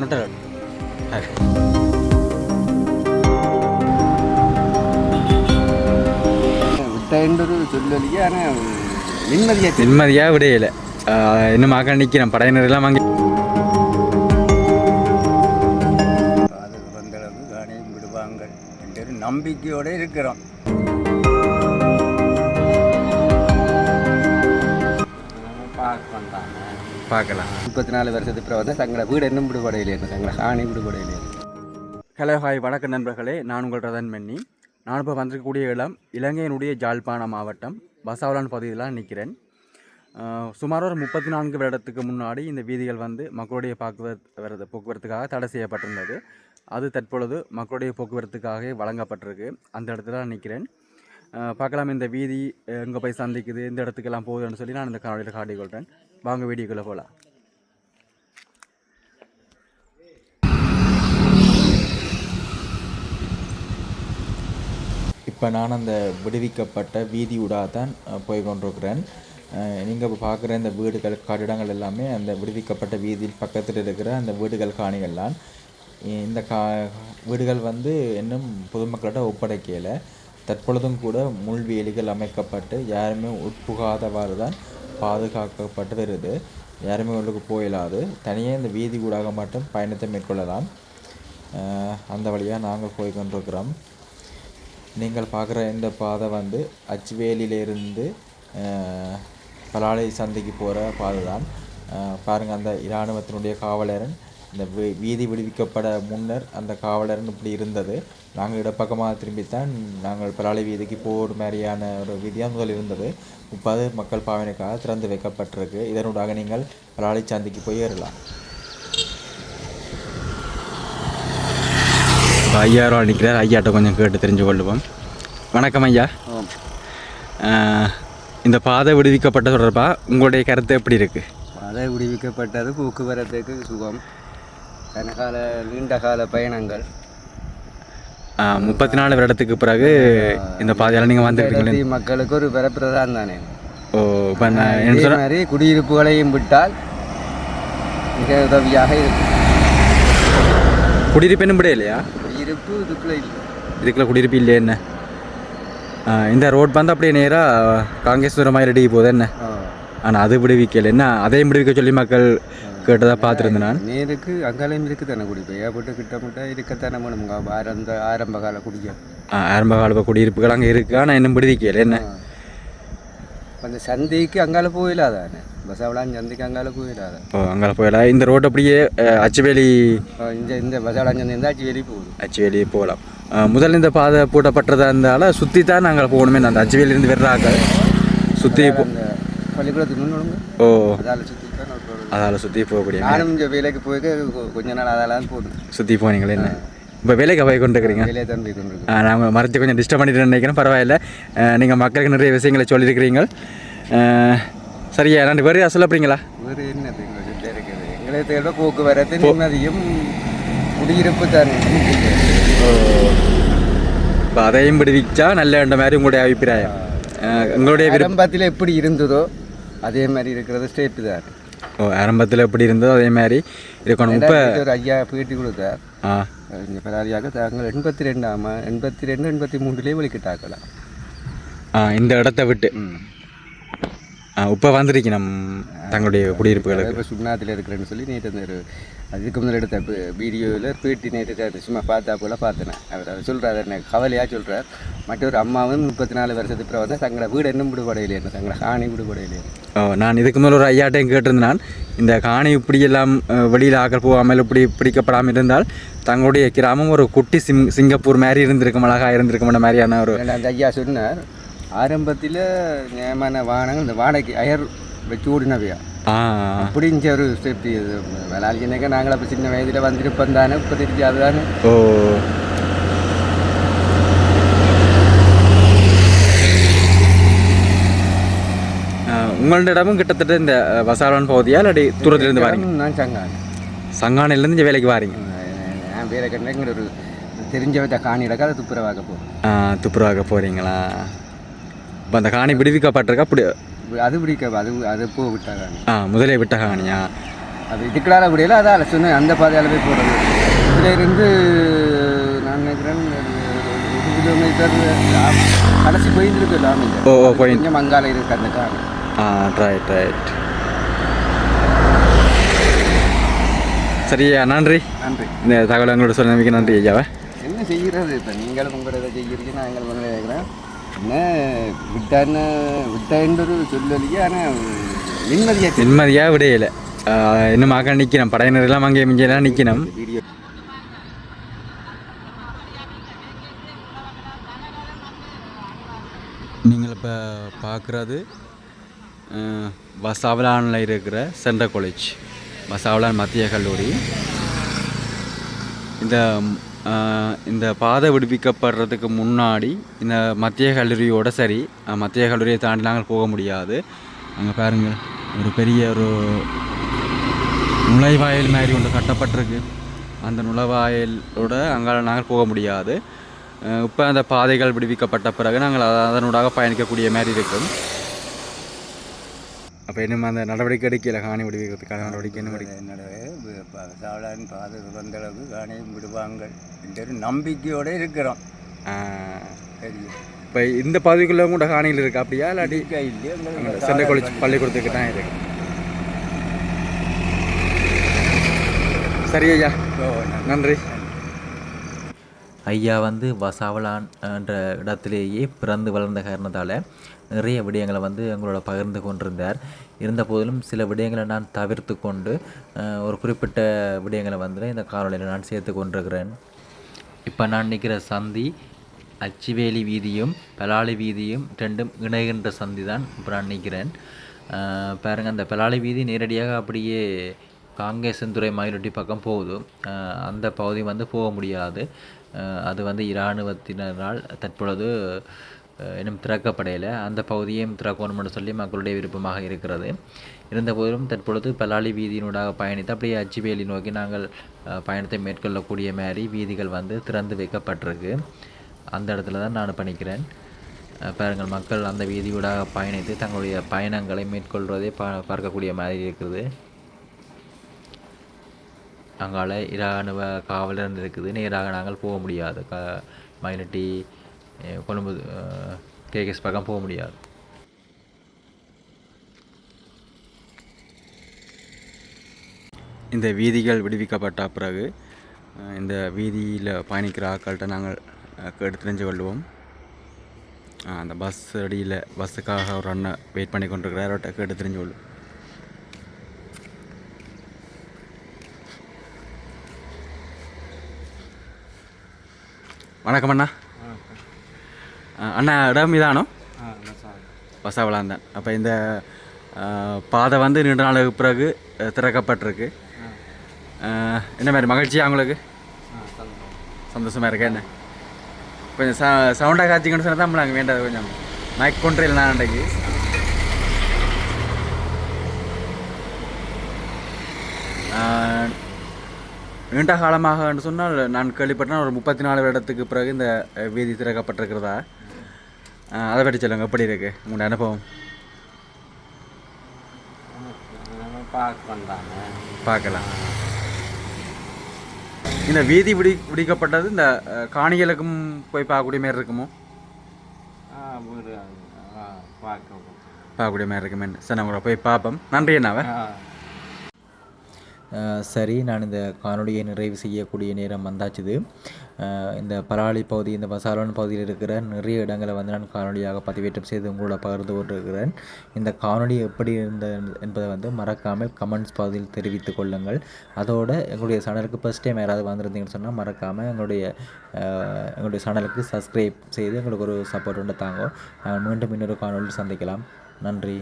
நொட்டல் விட்டேன்றொரு சொல்லலையே ஆனால் நிம்மதியாக நிம்மதியாக விடையில. இன்னும் மகன் நிற்கிறேன். படையினர் எல்லாம் வாங்கி அது வந்தளவு காணியும் விடுவாங்க. என்ற நம்பிக்கையோடு இருக்கிறோம். பார்க்கலாம். முப்பத்தி நாலு வருஷத்துக்கு அப்புறம் வந்து தங்களை வீடு இன்னும் விடுபடையிலே தங்களை காணி விடுபடையிலே. ஹலோ ஹாய் வணக்க நண்பர்களே. நான் உங்கள் ரதன் மன்னி. நான் இப்போ வந்திருக்கக்கூடிய இடம் இலங்கையினுடைய ஜாழ்ப்பாண மாவட்டம். பசாவலான் பகுதியில் நிற்கிறேன் சுமார் ஒரு முப்பத்தி நான்கு வருடத்துக்கு முன்னாடி இந்த வீதிகள் வந்து மக்களுடைய போக்குவரத்து போக்குவரத்துக்காக தடை செய்யப்பட்டிருந்தது. அது தற்பொழுது மக்களுடைய போக்குவரத்துக்காக வழங்கப்பட்டிருக்கு. அந்த இடத்துல நான் நிற்கிறேன் பார்க்கலாம் இந்த வீதி எங்கே போய் சந்திக்குது இந்த இடத்துக்கெல்லாம் போகுதுன்னு சொல்லி நான் இந்த காணொலியில் காட்டிக்கொள்கிறேன் வாங்க வீடியோக்குள்ளே போகலாம் இப்போ நான் அந்த விடுவிக்கப்பட்ட வீதி ஊடாக தான் போய் கொண்டிருக்கிறேன். நீங்கள் இப்போ பார்க்குற இந்த வீடுகள் கட்டிடங்கள் எல்லாமே அந்த விடுவிக்கப்பட்ட வீதியில் பக்கத்தில் இருக்கிற அந்த வீடுகள் காணிகள்லாம் இந்த கா வீடுகள் வந்து இன்னும் பொதுமக்களிடம் ஒப்படைக்கலை. தற்பொழுதும் கூட முள்வேலிகள் அமைக்கப்பட்டு யாருமே உட்புகாதவாறு தான் பாதுகாக்கப்பட்டு வருது யாருமே உள்ளுக்கு போயிடாது தனியாக இந்த வீதி ஊடாக மட்டும் பயணத்தை மேற்கொள்ளலாம். அந்த வழியாக நாங்கள் போய் கொண்டிருக்கிறோம் நீங்கள் பார்க்குற இந்த பாதை வந்து அச்சுவேலியிலிருந்து பலாலை சந்தைக்கு போகிற பாதை தான் பாருங்கள் அந்த இராணுவத்தினுடைய காவலரன் இந்த வீ- வீதி விடுவிக்கப்பட முன்னர் அந்த காவலரன் இப்படி இருந்தது. நாங்கள் இடப்பக்கமாக திரும்பித்தான் நாங்கள் பலாலை வீதிக்கு போகிற மாதிரியான ஒரு வீதியாக முதல் இருந்தது. முப்பது மக்கள் பாவனைக்காக திறந்து வைக்கப்பட்டிருக்கு. இதனூடாக நீங்கள் பலாலை சந்தைக்கு போய் ஏறலாம். ஐயாயிரம் ரூபா நிற்கிறார் ஐயாட்ட கொஞ்சம் கேட்டு தெரிஞ்சு கொள்ளுவோம். வணக்கம் ஐயா. இந்த பாதை விடுவிக்கப்பட்ட தொடர்பாக உங்களுடைய கருத்து எப்படி இருக்குது அதை விடுவிக்கப்பட்டது போக்குவரத்துக்கு சுகம். கனகால நீண்ட கால பயணங்கள். முப்பத்தி நாலு வருடத்துக்கு பிறகு இந்த பாதையால் நீங்கள் வந்துருக்கீங்களே இடத்தி மக்களுக்கு ஒரு பிறப்பிரதான் தானே. ஓ இப்போ நான் மாதிரி குடியிருப்புகளையும் விட்டால் மிக உதவியாக இருக்கும். குடியிருப்பு என்ன இல்லையா குடியிருப்பு இதுக்குள்ள இல்லை. இதுக்குள்ள குடியிருப்பு இல்லையா என்ன? இந்த ரோட் வந்து அப்படியே நேராக காங்கேஸ்வரம் மாதிரி ரெடி போகுது என்ன. ஆனால் அது விடுவிக்கல. என்ன? அதையும் விடுவிக்க சொல்லி மக்கள் கேட்டதாக பார்த்துருந்தேன் நான். நேருக்கு அங்காலையும் இருக்கு தானே குடிப்பு. ஏற்பட்டு கிட்டமிட்ட இருக்கத்தானே வேணுங்க ஆரம்ப ஆரம்ப கால குடிக்க. ஆரம்ப கால குடியிருப்புகள் அங்கே இருக்குது ஆனால் இன்னும் விடுவிக்கல என்ன? அந்த சந்தைக்கு அங்கால போயிடாதானே பசாவளான் சந்தைக்கு அங்கால போயிடாத ஓ அங்கே போயிடலாம் இந்த ரோட் அப்படியே அச்சுவேலி இந்த இந்த பசாவளான் சந்தை இருந்தாச்சு வெளியே போகுது. அச்சுவேலி போகலாம். முதல்ல இந்த பாதை பூட்டப்பட்டதா இருந்தாலும் சுற்றி தான் நாங்கள் போகணுமே. அந்த அச்சுவேலியிருந்து வர்றாங்க. சுற்றி பள்ளிக்கூடத்துக்கு ஓ. அதால் சுற்றி. அதால் சுற்றி போகக்கூடிய நானும் இங்கே வேலைக்கு கொ- கொஞ்ச நாள் அதால தான் போகுது. சுற்றி போனீங்களே என்ன? இப்போ வேலைக்கு போய் கொண்டு இருக்கிறீங்க வேலையை தான் போய் கொண்டிருக்கேன் நாங்கள் மரத்தை கொஞ்சம் டிஸ்டர்ப் பண்ணிட்டு நினைக்கிறேன். பரவாயில்ல. நீங்கள் மக்களுக்கு நிறைய விஷயங்களை சொல்லியிருக்கிறீங்க. சரியா? ரெண்டு பேரும் சொல்ல போறீங்களா வேறு என்ன எங்களை தேட போக்குவரத்து நிம்மதியும் குடியிருப்பு தானே. இப்போ அதையும் விடுவிச்சா நல்ல என்ற மாதிரி உங்களுடைய அபிப்பிராயம். விருப்பம் ஆரம்பத்தில் எப்படி இருந்ததோ அதே மாதிரி இருக்கிறது ஸ்டேப்பு தான். ஓ ஆரம்பத்தில் எப்படி இருந்ததோ அதே மாதிரி இருக்கணும். இப்போ ஒரு ஐயா பேட்டி கொடுத்தார் ஆ. இங்கே பராரியாக தாங்கள் எண்பத்தி ரெண்டாம் எண்பத்தி ரெண்டு எண்பத்தி மூணுலேயே வெளிக்கிட்டாக்கலாம் ஆ இந்த இடத்த விட்டு. இப்போ வந்திருக்கணும் தங்களுடைய குடியிருப்புகளுக்கு. இப்போ சுண்ணாத்தில் இருக்கிறேன்னு சொல்லி நேற்று அந்த அதுக்கு முதல்ல எடுத்த வீடியோவில் பேட்டி நேற்று சும்மா பார்த்தா போல பார்த்தேன். அவர் அவர் சொல்கிறார் என்ன கவலையாக சொல்கிறார் மற்றொரு அம்மாவும் முப்பத்தி நாலு வருஷத்துக்கு அப்புறம் வந்து தங்களோட வீடு இன்னும் விடுபடையிலே தங்களோட காணி விடுபடையிலே ஓ நான் இதுக்கு முதல்ல ஒரு ஐயாட்டையும் கேட்டிருந்தேன். நான். இந்த காணி இப்படியெல்லாம் அஹ், வெளியில் ஆக்கள் போகாமல் இப்படி பிடிக்கப்படாமல் இருந்தால் தங்களுடைய கிராமம் ஒரு குட்டி சிங் சிங்கப்பூர் மாதிரி இருந்திருக்கும் அழகாக இருந்திருக்கும் மாதிரியான ஒரு ஐயா சொன்னார் ஆரம்பத்தில் நியமன வாகனங்கள் இந்த வாடகை அயர் வச்சு ஓடினவையா? ஆ அப்படி இங்கே ஒரு சேஃப்டி இது. வேளாண்மைக்கு நாங்கள் அப்போ சின்ன வயதில் வந்திருப்போம் தானே இப்போ திருச்சி அதுதானே ஓ. உங்களோட இடமும் கிட்டத்தட்ட இந்த வசாலான் பகுதியா இல்லாட்டி தூரத்துலேருந்து வாரீங்க? நான் சங்கான். சங்கானையிலேருந்து இங்கே வேலைக்கு வாரீங்க? நான் வேற கண்டிங்கிற ஒரு தெரிஞ்சவத்த காணி இடக்க அதை துப்புரவாக்க போகிறேன் ஆ, துப்புரவாக போகிறீங்களா இப்போ அந்த காணி விடுவிக்கப்பட்டிருக்கா? அப்படி அது பிடிக்க அது அது போ விட்டாங்க ஆ முதலே விட்ட காணியா அது இதுக்கடால முடியல அதால் சொன்னேன் அந்த பாதையால் போய் போகிறது இதில் இருந்து நான் நினைக்கிறேன் ஒரு கிலோமீட்டர் கடைசி போயிருந்துருக்கு எல்லாமே ஓ, ஓ. கொஞ்சம் மங்கால இருக்கு அந்த கார் ஆ ரைட் ரைட் சரியா நன்றி. நன்றி. இந்த தகவல் எங்களோட சொன்ன மிக நன்றி ஐயாவை. என்ன செய்கிறது இப்போ? நீங்களும் உங்களோட செய்கிறீங்க நாங்கள் உங்களை கேட்குறேன் என்ன விட்டான்னு விட்டான்ற ஒரு சொல்லலையே ஆனால் நிம்மதியாக விடையில இன்னும் ஆக்க நிற்கணும் படையினர் எல்லாம் அங்கே மிஞ்செல்லாம் நிற்கணும் நீங்கள் இப்போ பார்க்குறது வசாவலானில் இருக்கிற சென்ட்ரல் காலேஜ் வசாவலான் மத்திய கல்லூரி இந்த இந்த பாதை விடுவிக்கப்படுறதுக்கு முன்னாடி இந்த மத்திய கல்லூரியோட சரி மத்திய கல்லூரியை தாண்டி நாங்கள் போக முடியாது. அங்கே பாருங்கள் ஒரு பெரிய ஒரு நுழைவாயில் மாதிரி ஒன்று கட்டப்பட்டிருக்கு. அந்த நுழைவாயிலோட அங்கே நாங்கள் போக முடியாது. இப்போ அந்த பாதைகள் விடுவிக்கப்பட்ட பிறகு நாங்கள் அதனூடாக பயணிக்கக்கூடிய மாதிரி இருக்கும். அப்போ இன்னும் அந்த நடவடிக்கை எடுக்கல காணி விடுவிக்கிறதுக்கான நடவடிக்கை என்ன. என்னோட சாவலான் பாதை வந்த அளவுக்கு காணையும் விடுவாங்க. என்ற நம்பிக்கையோடு இருக்கிறோம். சரி. இப்போ இந்த பகுதிக்குள்ள கூட காணியில் இருக்கா அப்படியா? இல்லாட்டி சென்னை காலேஜ் பள்ளிக்கூடத்துக்கு தான் இருக்கு. சரி ஐயா. நன்றி. ஐயா வந்து வசாவலான் என்ற இடத்திலேயே பிறந்து வளர்ந்த காரணத்தால் நிறைய விடயங்களை வந்து எங்களோட பகிர்ந்து கொண்டிருந்தார். இருந்த போதிலும் சில விடயங்களை நான் தவிர்த்து கொண்டு ஒரு குறிப்பிட்ட விடயங்களை வந்து இந்த காணொலியில் நான் சேர்த்து கொண்டிருக்கிறேன். இப்போ நான் நிற்கிற சந்தி அச்சிவேலி வீதியும் பலாளி வீதியும் ரெண்டும் இணைகின்ற சந்தி தான் இப்போ நான் நிற்கிறேன் பாருங்கள் அந்த பலாளி வீதி நேரடியாக அப்படியே காங்கேசன்துறை மயிலொட்டி பக்கம் போகுது. அந்த பகுதி வந்து போக முடியாது. அது வந்து இராணுவத்தினரால் தற்பொழுது இன்னும் திறக்கப்படையில். அந்த பகுதியையும் திறக்கணும்னு சொல்லி மக்களுடைய விருப்பமாக இருக்கிறது. இருந்தபோதிலும் தற்பொழுது பலாளி வீதியினூடாக பயணித்து அப்படியே அச்சுவேலி நோக்கி நாங்கள் பயணத்தை மேற்கொள்ளக்கூடிய மாதிரி வீதிகள் வந்து திறந்து வைக்கப்பட்டிருக்கு. அந்த இடத்துல தான் நான் பணிக்கிறேன். பாருங்கள் மக்கள் அந்த வீதியூடாக பயணித்து தங்களுடைய பயணங்களை மேற்கொள்வதை பா பார்க்கக்கூடிய மாதிரி இருக்குது. அங்கால இராணுவ காவலர் இருக்குது நேராக நாங்கள் போக முடியாது. க மயிலட்டி கொழும்பு கேகேஎஸ் பக்கம் போக முடியாது. இந்த வீதிகள் விடுவிக்கப்பட்ட பிறகு இந்த வீதியில் பயணிக்கிற ஆட்கள்கிட்ட நாங்கள் அஹ், கேட்டு தெரிஞ்சு கொள்வோம். அந்த பஸ் அடியில் பஸ்ஸுக்காக ஒரு அண்ணன் வெயிட் பண்ணி கொண்டிருக்கிறார் அவர்கிட்ட கேட்டு தெரிஞ்சு கொள்வோம். வணக்கம் அண்ணா. அண்ணா இடம் இதானோ? வசாவளான் தான் அப்போ இந்த பாதை வந்து நீண்ட நாளுக்கு பிறகு திறக்கப்பட்டிருக்கு. என்ன மாதிரி மகிழ்ச்சியா உங்களுக்கு? சந்தோஷமாக இருக்கா என்ன கொஞ்சம் ச சவுண்டாக காய்ச்சிங்கன்னு சொன்னால் தான் நம்மளாங்க வேண்டாது. கொஞ்சம் மைக் கொண்டு இல்லை நான் அன்றைக்கு நீண்ட காலமாக என்று சொன்னால் நான் கேள்விப்பட்டேன் ஒரு முப்பத்தி நாலு வருடத்துக்கு பிறகு இந்த வீதி திறக்கப்பட்டிருக்கிறதா? அதை பற்றி சொல்லுங்க எப்படி இருக்கு உங்களோட அனுபவம்? பார்க்கலாம். இந்த வீதி விடி விடிக்கப்பட்டது இந்த காணிகளுக்கும் போய் பார்க்கக்கூடிய மாதிரி இருக்குமோ? பார்க்கக்கூடிய மாதிரி இருக்குமே சரி நம்ம போய் பார்ப்போம். நன்றி அண்ணாவை. சரி நான் இந்த காணொலியை நிறைவு செய்யக்கூடிய நேரம் வந்தாச்சுது. இந்த பலாளி பகுதி இந்த வசாலன் பகுதியில் இருக்கிற நிறைய இடங்களை வந்து நான் காணொலியாக பதிவேற்றம் செய்து உங்களோட பகிர்ந்து கொண்டிருக்கிறேன். இந்த காணொலி எப்படி இருந்தது என்பதை வந்து மறக்காமல் கமெண்ட்ஸ் பகுதியில் தெரிவித்துக் கொள்ளுங்கள். அதோட எங்களுடைய சேனலுக்கு ஃபஸ்ட் டைம் யாராவது வந்திருந்தீங்கன்னு சொன்னால் மறக்காமல் எங்களுடைய எங்களுடைய சேனலுக்கு சப்ஸ்கிரைப் செய்து எங்களுக்கு ஒரு சப்போர்ட் ஒன்று தாங்க. மீண்டும் இன்னொரு காணொலி சந்திக்கலாம். நன்றி.